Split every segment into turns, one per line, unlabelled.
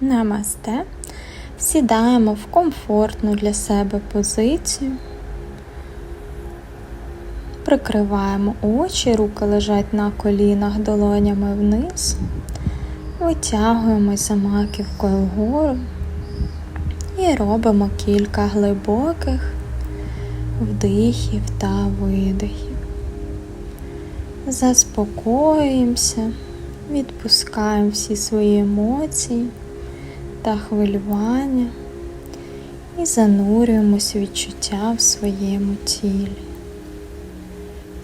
Намасте. Сідаємо в комфортну для себе позицію. Прикриваємо очі, руки лежать на колінах долонями вниз. Витягуємось за маківкою вгору і робимо кілька глибоких вдихів та видихів. Заспокоюємося, відпускаємо всі свої емоції та хвилювання і занурюємось відчуття в своєму тілі.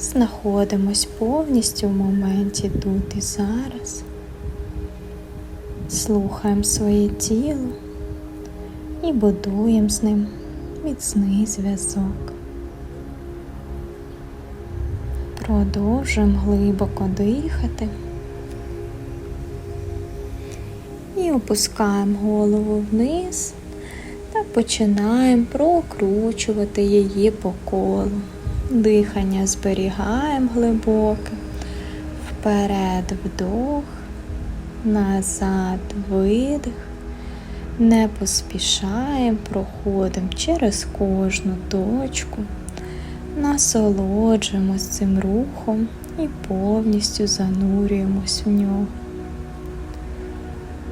Знаходимось повністю в моменті тут і зараз. Слухаємо своє тіло і будуємо з ним міцний зв'язок. Продовжуємо глибоко дихати опускаємо голову вниз та починаємо прокручувати її по колу. Дихання зберігаємо глибоке, вперед вдох, назад видих, не поспішаємо, проходимо через кожну точку, насолоджуємось цим рухом і повністю занурюємось в нього.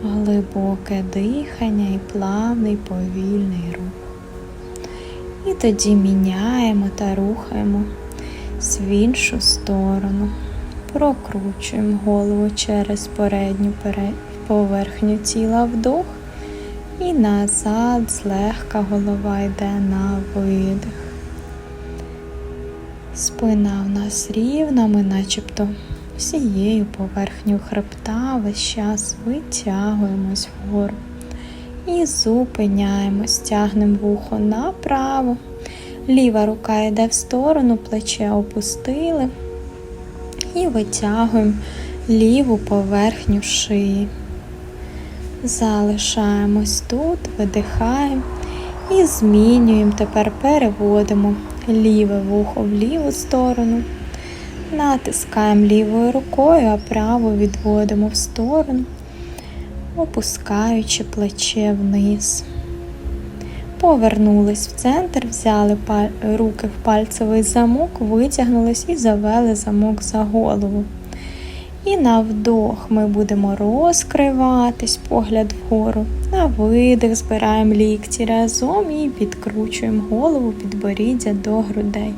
Глибоке дихання і плавний повільний рух. І тоді міняємо та рухаємо в іншу сторону. Прокручуємо голову через передню поверхню тіла вдох. І назад злегка голова йде на видих. Спина в нас рівна, ми начебто всією поверхню хребта весь час витягуємось вгору. І зупиняємось, тягнемо вухо направо. Ліва рука йде в сторону, плече опустили. І витягуємо ліву поверхню шиї. Залишаємось тут, видихаємо і змінюємо. Тепер переводимо ліве вухо в ліву сторону. Натискаємо лівою рукою, а праву відводимо в сторону, опускаючи плече вниз. Повернулись в центр, взяли руки в пальцевий замок, витягнулись і завели замок за голову. І на вдох ми будемо розкриватись, погляд вгору. На видих збираємо лікті разом і підкручуємо голову підборіддя до грудей.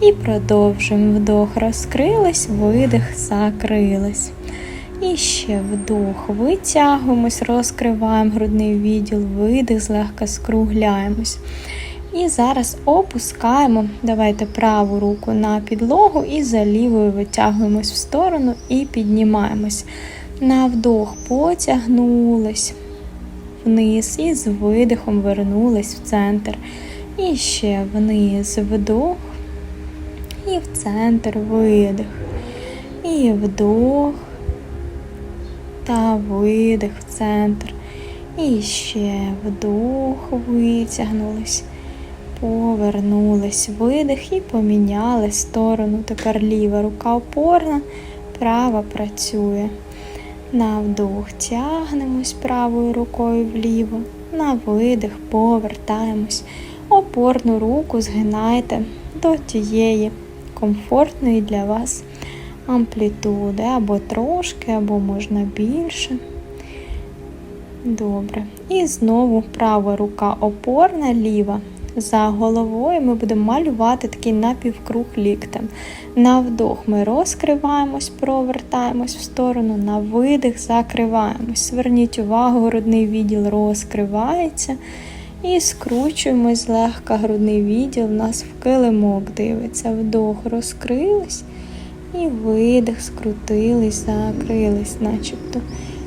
І продовжуємо вдох, розкрились, видих, закрились. І ще вдох, витягуємось, розкриваємо грудний відділ, видих, злегка скругляємось. І зараз опускаємо, давайте праву руку на підлогу і за лівою витягуємось в сторону і піднімаємось. На вдох потягнулись вниз і з видихом вернулись в центр. І ще вниз вдох. І в центр видих. І вдох та видих в центр. І ще вдох, витягнулись, повернулись, видих і поміняли сторону. Тепер ліва рука опорна, права працює. На вдох тягнемось правою рукою вліво. На видих повертаємось. Опорну руку згинайте до тієї комфортної для вас амплітуди, або трошки, або можна більше. Добре. І знову права рука опорна, ліва. За головою ми будемо малювати такий напівкруг ліктем. На вдох ми розкриваємось, провертаємось в сторону, на видих закриваємось. Зверніть увагу, грудний відділ розкривається. І скручуємось злегка грудний відділ, у нас в килимок дивиться. Вдох, розкрились. І видих, скрутились, закрились, начебто.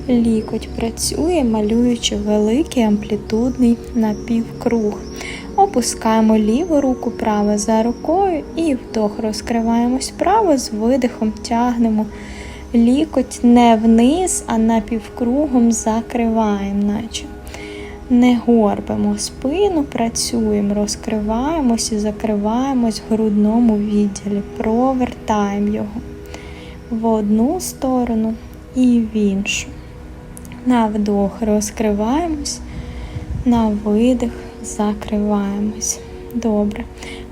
Лікоть працює, малюючи великий амплітудний напівкруг. Опускаємо ліву руку право за рукою і вдох розкриваємось право, з видихом тягнемо лікоть не вниз, а напівкругом закриваємо, наче. Не горбимо спину, працюємо, розкриваємось і закриваємось в грудному відділі, провертаємо його в одну сторону і в іншу. На вдох розкриваємось, на видих закриваємось. Добре.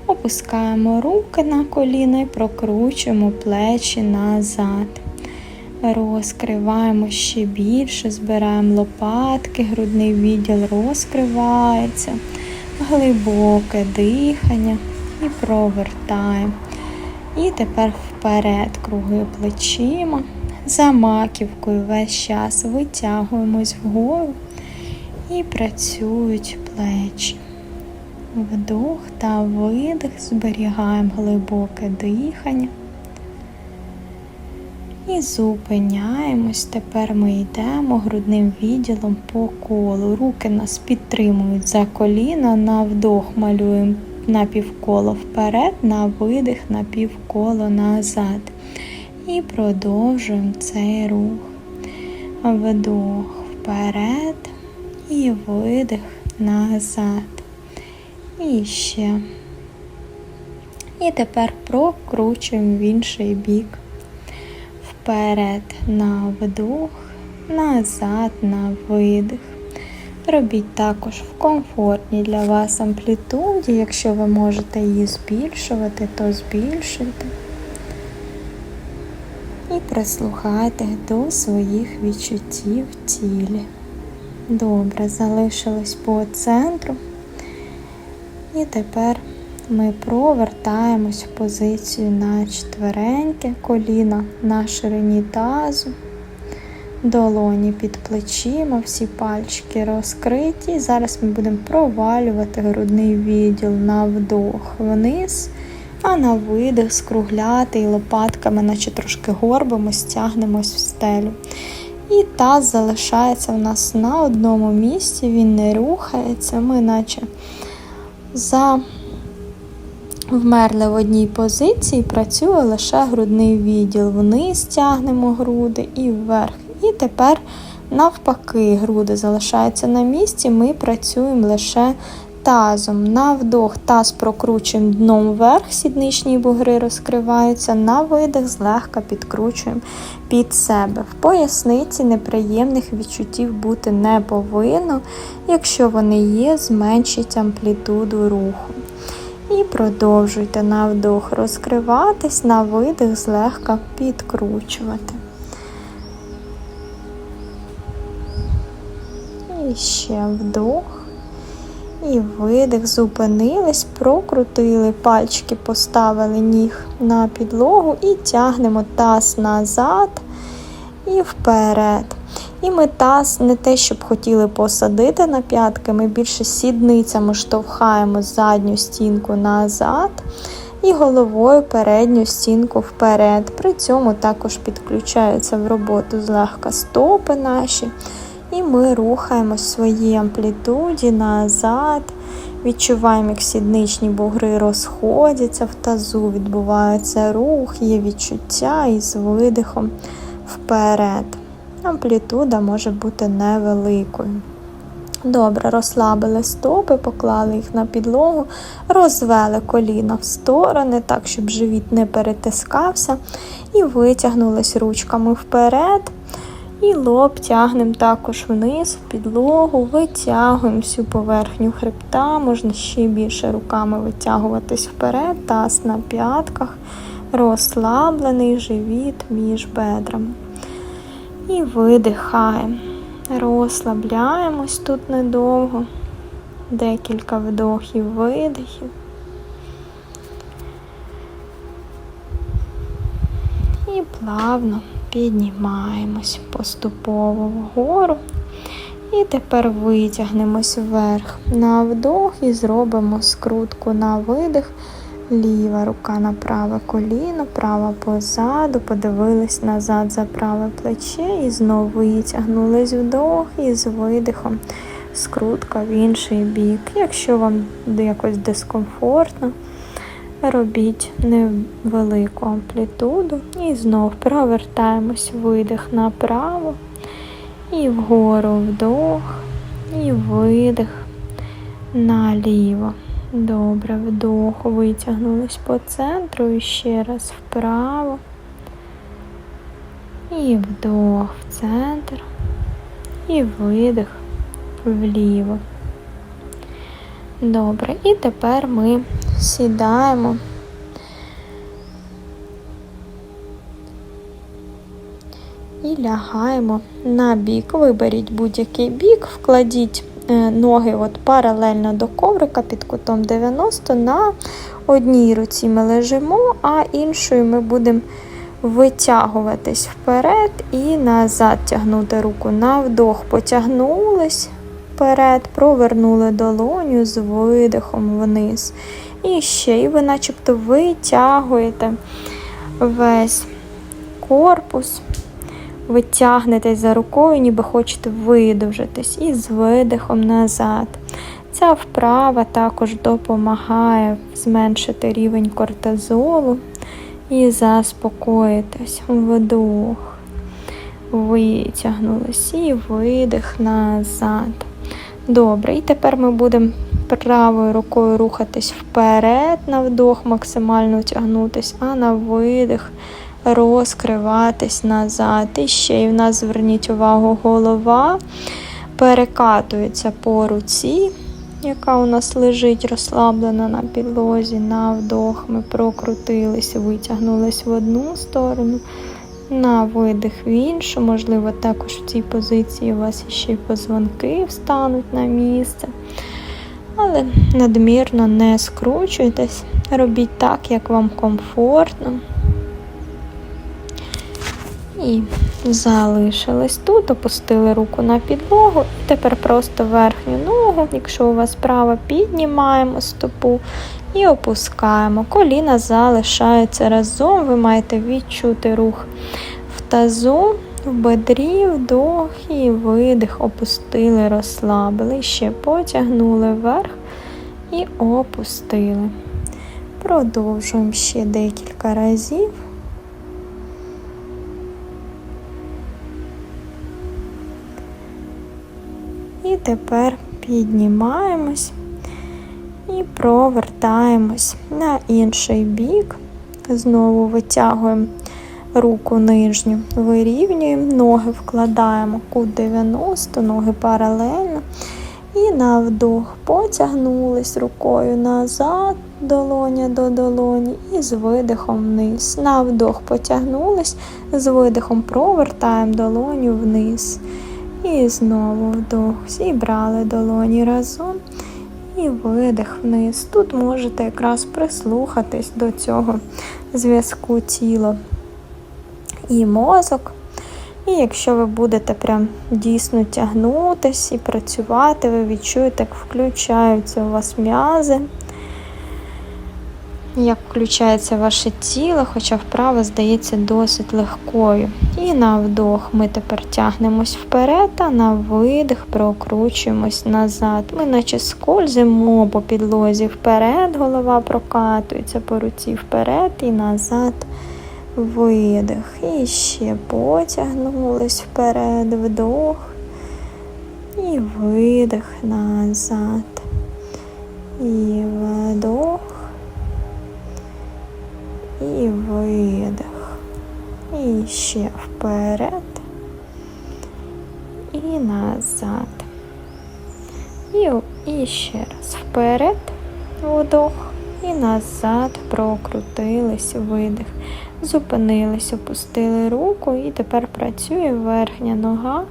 Опускаємо руки на коліна і прокручуємо плечі назад. Розкриваємо ще більше, збираємо лопатки, грудний відділ розкривається, глибоке дихання і провертаємо. І тепер вперед круги плечима, за маківкою весь час витягуємось вгору і працюють плечі. Вдох та видих, зберігаємо глибоке дихання. І зупиняємось. Тепер ми йдемо грудним відділом по колу. Руки нас підтримують за коліна, на вдох малюємо на півколо вперед, на видих на півколо назад. І продовжуємо цей рух. Вдох вперед і видих назад. І ще. І тепер прокручуємо в інший бік. Вперед на вдох, назад на видих. Робіть також в комфортній для вас амплітуді. Якщо ви можете її збільшувати, то збільшуйте. І прислухайте до своїх відчуттів в тілі. Добре, залишилось по центру. І тепер ми провертаємось в позицію на четвереньке, коліна на ширині тазу, долоні під плечима, всі пальчики розкриті. Зараз ми будемо провалювати грудний відділ на вдох вниз, а на видих скругляти і лопатками, наче трошки горбимось, стягнемось в стелю. І таз залишається у нас на одному місці, він не рухається, ми наче за вмерли в одній позиції, працює лише грудний відділ. Вниз тягнемо груди і вверх. І тепер, навпаки, груди залишаються на місці, ми працюємо лише тазом. На вдох таз прокручуємо дном вверх, сідничні бугри розкриваються, на видих злегка підкручуємо під себе. В поясниці неприємних відчуттів бути не повинно. Якщо вони є, зменшіть амплітуду руху. І продовжуйте на вдох розкриватись, на видих злегка підкручувати. І ще вдох. І видих, зупинились, прокрутили пальчики, поставили ніг на підлогу і тягнемо таз назад і вперед. І ми таз не те, щоб хотіли посадити на п'ятки, ми більше сідницями штовхаємо задню стінку назад і головою передню стінку вперед. При цьому також підключаються в роботу злегка стопи наші. І ми рухаємо своїй амплітуді назад. Відчуваємо, як сідничні бугри розходяться в тазу, відбувається рух, є відчуття із видихом вперед. Амплітуда може бути невеликою. Добре, розслабили стопи, поклали їх на підлогу, розвели коліна в сторони, так, щоб живіт не перетискався, і витягнулись ручками вперед. І лоб тягнемо також вниз, в підлогу, витягуємо всю поверхню хребта, можна ще більше руками витягуватись вперед, таз на п'ятках, розслаблений живіт між бедрами. І видихаємо. Розслабляємось тут недовго, декілька вдохів, видихів. І плавно піднімаємось поступово вгору. І тепер витягнемось вверх на вдох і зробимо скрутку на видих. Ліва рука на праве коліно, права позаду, подивились назад за праве плече і знову витягнулись вдох і з видихом скрутка в інший бік. Якщо вам якось дискомфортно, робіть невелику амплітуду і знов провертаємось видих направо і вгору вдох, і видих наліво. Добре, вдох, витягнулись по центру і ще раз вправо. І вдох в центр. І видих вліво. Добре, і тепер ми сідаємо. І лягаємо на бік. Виберіть будь-який бік, вкладіть ноги от паралельно до коврика під кутом 90 на одній руці ми лежимо, а іншою ми будемо витягуватись вперед і назад тягнути руку. На вдох потягнулись вперед, провернули долоню з видихом вниз. І ще, і ви начебто витягуєте весь корпус, витягнетесь за рукою, ніби хочете видовжитись, і з видихом назад. Ця вправа також допомагає зменшити рівень кортизолу і заспокоїтесь. Вдох, витягнулись і видих назад. Добре, і тепер ми будемо правою рукою рухатись вперед, на вдох, максимально тягнутись, а на видих розкриватись назад. І ще й в нас зверніть увагу, голова перекатується по руці, яка у нас лежить розслаблена на підлозі. На вдох ми прокрутились, витягнулись в одну сторону. На видих в іншу, можливо, також в цій позиції у вас ще й позвонки встануть на місце. Але надмірно не скручуйтесь, робіть так, як вам комфортно. І залишились тут, опустили руку на підлогу. І тепер просто верхню ногу, якщо у вас права, піднімаємо стопу і опускаємо. Коліна залишаються разом. Ви маєте відчути рух в тазу, в бедрі, вдох і видих. Опустили, розслабили. Ще потягнули вверх і опустили. Продовжуємо ще декілька разів. Тепер піднімаємось і провертаємось на інший бік. Знову витягуємо руку нижню, вирівнюємо, ноги вкладаємо кут 90, ноги паралельно. І на вдох потягнулись рукою назад, долоня до долоні, і з видихом вниз. На вдох потягнулись, з видихом провертаємо долоню вниз. І знову вдох. Зібрали долоні разом. І видих вниз. Тут можете якраз прислухатись до цього зв'язку тіло і мозок. І якщо ви будете прям дійсно тягнутись і працювати, ви відчуєте, як включаються у вас м'язи як включається ваше тіло, хоча вправа здається досить легкою. І на вдох ми тепер тягнемось вперед, а на видих прокручуємось назад. Ми наче скользимо по підлозі вперед, голова прокатується по руці вперед і назад. Видих. І ще потягнулись вперед, вдох і видих назад. І вдох і видих. І ще вперед і назад. І, і ще раз вперед, вдох, і назад прокрутились, видих. Зупинились, опустили руку, і тепер працює верхня нога.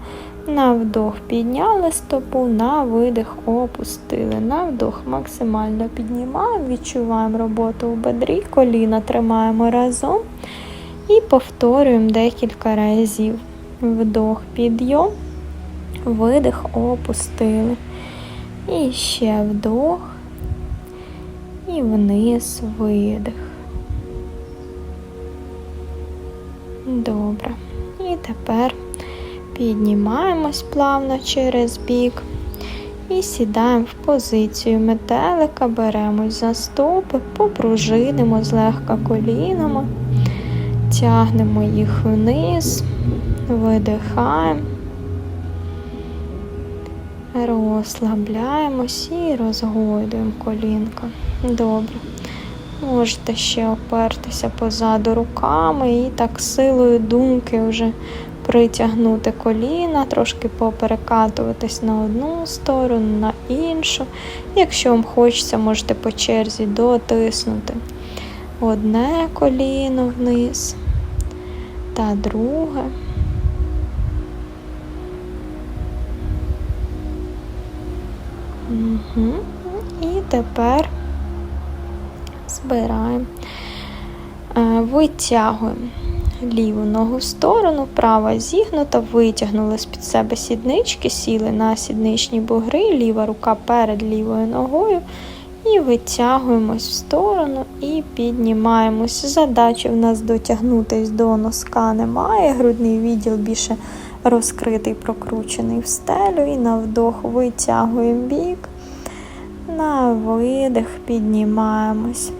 На вдох підняли стопу, на видих опустили. На вдох максимально піднімаємо, відчуваємо роботу у бедрі, коліна тримаємо разом і повторюємо декілька разів. Вдох, підйом, видих, опустили. І ще вдох і вниз видих. Добре. І тепер. Піднімаємось плавно через бік і сідаємо в позицію метелика, беремось за стопи, попружинимо злегка колінами, тягнемо їх вниз, видихаємо, розслабляємось і розгойдуємо колінка. Добре. Можете ще опертися позаду руками і так силою думки вже притягнути коліна, трошки поперекатуватись на одну сторону, на іншу. Якщо вам хочеться, можете по черзі дотиснути одне коліно вниз та друге. Угу. І тепер збираємо, Е, витягуємо ліву ногу в сторону, права зігнута, витягнули з-під себе сіднички, сіли на сідничні бугри, ліва рука перед лівою ногою. І витягуємось в сторону і піднімаємось. Задачі в нас дотягнутись до носка немає. Грудний відділ більше розкритий, прокручений в стелю. І на вдох витягуємо бік. На видих піднімаємось.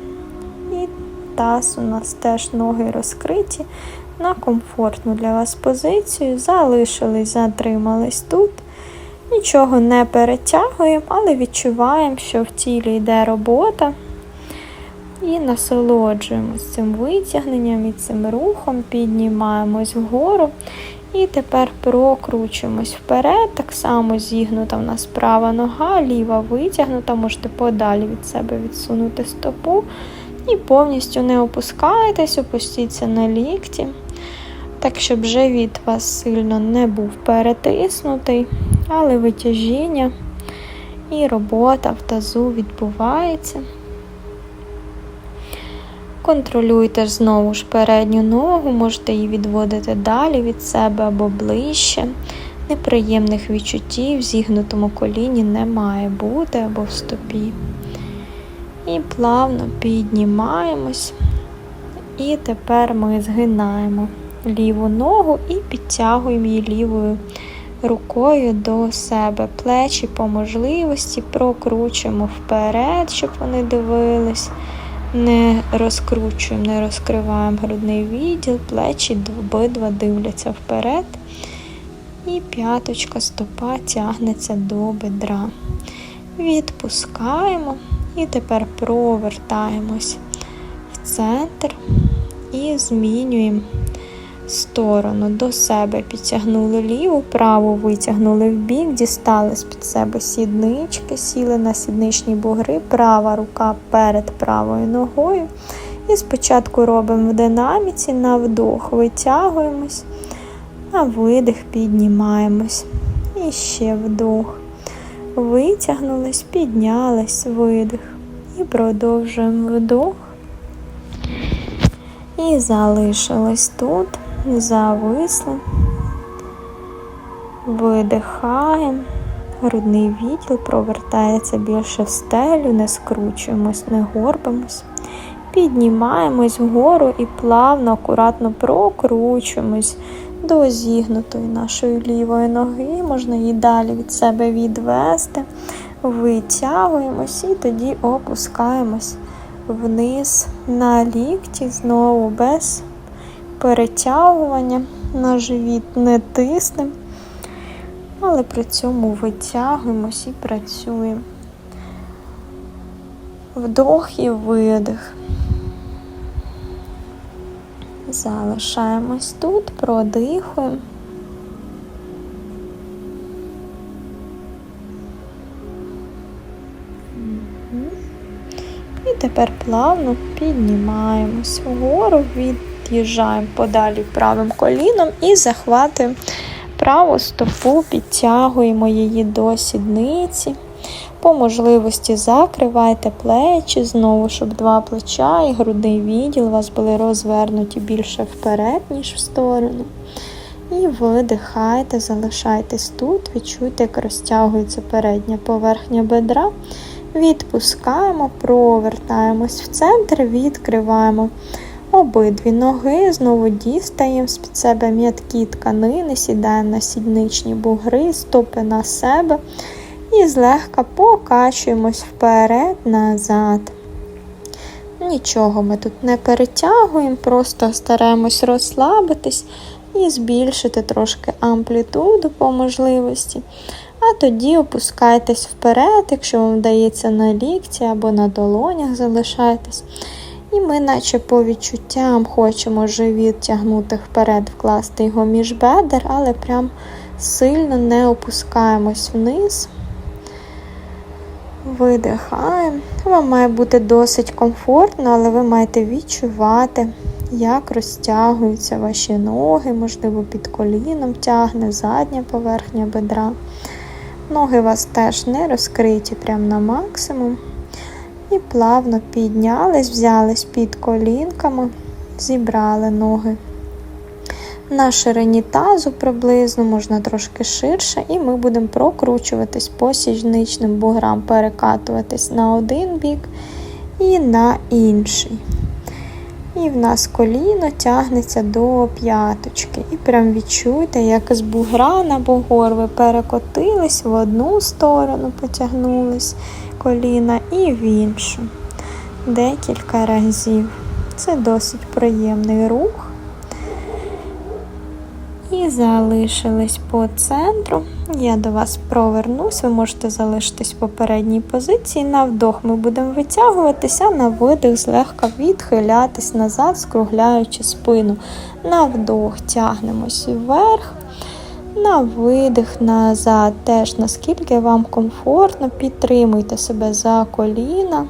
Таз у нас теж ноги розкриті на комфортну для вас позицію. Залишились, затримались тут. Нічого не перетягуємо, але відчуваємо, що в тілі йде робота. І насолоджуємося цим витягненням і цим рухом, піднімаємось вгору. І тепер прокручуємось вперед. Так само зігнута в нас права нога, ліва витягнута, можете подалі від себе відсунути стопу. І повністю не опускайтесь, опустіться на лікті, так, щоб живіт вас сильно не був перетиснутий, але витяжіння і робота в тазу відбувається. Контролюйте знову ж передню ногу, можете її відводити далі від себе або ближче. Неприємних відчуттів в зігнутому коліні не має бути або в стопі. І плавно піднімаємось. І тепер ми згинаємо ліву ногу і підтягуємо її лівою рукою до себе. Плечі по можливості прокручуємо вперед, щоб вони дивились. Не розкручуємо, не розкриваємо грудний відділ, плечі обидва дивляться вперед. І п'яточка стопа тягнеться до бедра. Відпускаємо і тепер провертаємось в центр і змінюємо сторону до себе. Підтягнули ліву, праву витягнули в бік, дістали з-під себе сіднички, сіли на сідничні бугри, права рука перед правою ногою. І спочатку робимо в динаміці, на вдох витягуємось, на видих піднімаємось. І ще вдох. Витягнулись, піднялись, видих. І продовжуємо вдох. І залишились тут, зависли, видихаємо, грудний відділ провертається більше в стелю, не скручуємось, не горбимось. Піднімаємось вгору і плавно, акуратно прокручуємось до зігнутої нашої лівої ноги. Можна її далі від себе відвести, витягуємось і тоді опускаємось вниз на лікті, знову без перетягування, на живіт не тиснемо, але при цьому витягуємось і працюємо. Вдох і видих. Залишаємось тут, продихуємо. І тепер плавно піднімаємось вгору, від'їжджаємо подалі правим коліном і захватуємо праву стопу, підтягуємо її до сідниці. По можливості закривайте плечі, знову, щоб два плеча і грудний відділ у вас були розвернуті більше вперед, ніж в сторону. І видихайте, залишайтесь тут, відчуйте, як розтягується передня поверхня бедра. Відпускаємо, провертаємось в центр, відкриваємо обидві ноги, знову дістаємо з-під себе м'яткі тканини, сідаємо на сідничні бугри, стопи на себе. І злегка покачуємось вперед, назад. Нічого ми тут не перетягуємо, просто стараємось розслабитись і збільшити трошки амплітуду по можливості. А тоді опускайтесь вперед, якщо вам вдається на лікті або на долонях залишайтесь. І ми, наче по відчуттям, хочемо живіт тягнути вперед, вкласти його між бедер, але прям сильно не опускаємось вниз. Видихаємо. Вам має бути досить комфортно, але ви маєте відчувати, як розтягуються ваші ноги, можливо, під коліном тягне задня поверхня бедра. Ноги у вас теж не розкриті прямо на максимум. І плавно піднялись, взялись під колінками, зібрали ноги. На ширині тазу приблизно, можна трошки ширше, і ми будемо прокручуватись по сіжничним буграм, перекатуватись на один бік і на інший. І в нас коліно тягнеться до п'яточки. І прям відчуйте, як з бугра на бугор ви перекотились в одну сторону, потягнулись коліна і в іншу. Декілька разів. Це досить приємний рух. Залишились по центру. Я до вас провернусь, ви можете залишитись в попередній позиції. На вдох ми будемо витягуватися, на видих злегка відхилятись назад, скругляючи спину. На вдох тягнемось вверх. На видих назад, теж наскільки вам комфортно, підтримуйте себе за коліна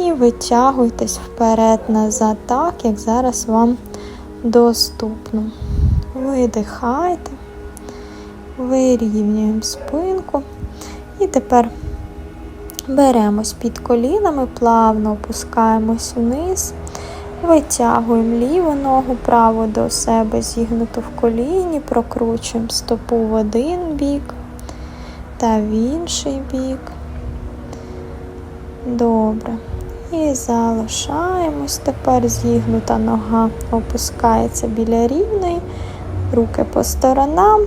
і витягуйтесь вперед-назад, так, як зараз вам доступно. Видихайте, вирівнюємо спинку. І тепер беремось під колінами, плавно опускаємось вниз, витягуємо ліву ногу, праву до себе, зігнуту в коліні, прокручуємо стопу в один бік та в інший бік. Добре. І залишаємось. Тепер зігнута нога опускається біля рівної руки по сторонам.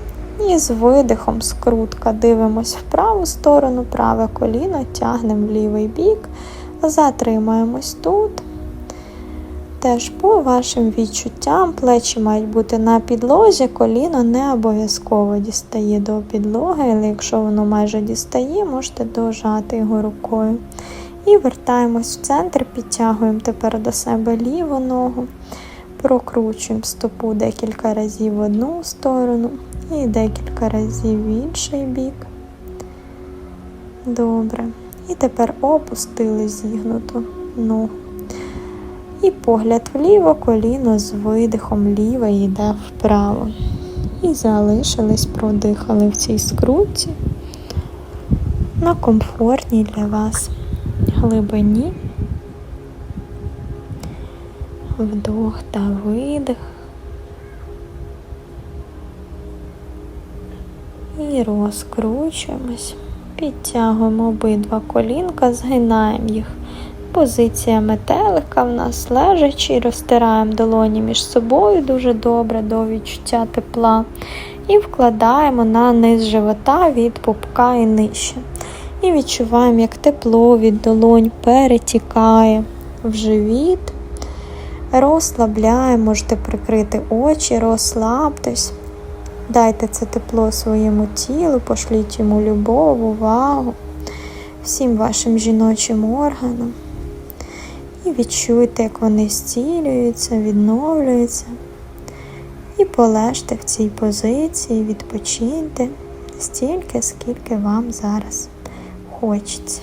І з видихом скрутка дивимось в праву сторону, праве коліно, тягнемо лівий бік, затримаємось тут. Теж по вашим відчуттям плечі мають бути на підлозі, коліно не обов'язково дістає до підлоги, але якщо воно майже дістає, можете дожати його рукою. І вертаємось в центр, підтягуємо тепер до себе ліву ногу. Прокручуємо стопу декілька разів в одну сторону і декілька разів в інший бік. Добре. І тепер опустили зігнуту ногу. І погляд вліво, коліно з видихом ліве йде вправо. І залишились, продихали в цій скрутці на комфортній для вас глибині. Вдох та видих. І розкручуємось, підтягуємо обидва колінка, згинаємо їх. Позиція метелика в нас лежачи, розтираємо долоні між собою дуже добре до відчуття тепла. І вкладаємо на низ живота від пупка і нижче. І відчуваємо, як тепло від долонь перетікає в живіт. Розслабляємо, можете прикрити очі, розслабтесь. Дайте це тепло своєму тілу, пошліть йому любов, увагу, всім вашим жіночим органам. І відчуйте, як вони зцілюються, відновлюються. І полежте в цій позиції, відпочиньте стільки, скільки вам зараз хочеться.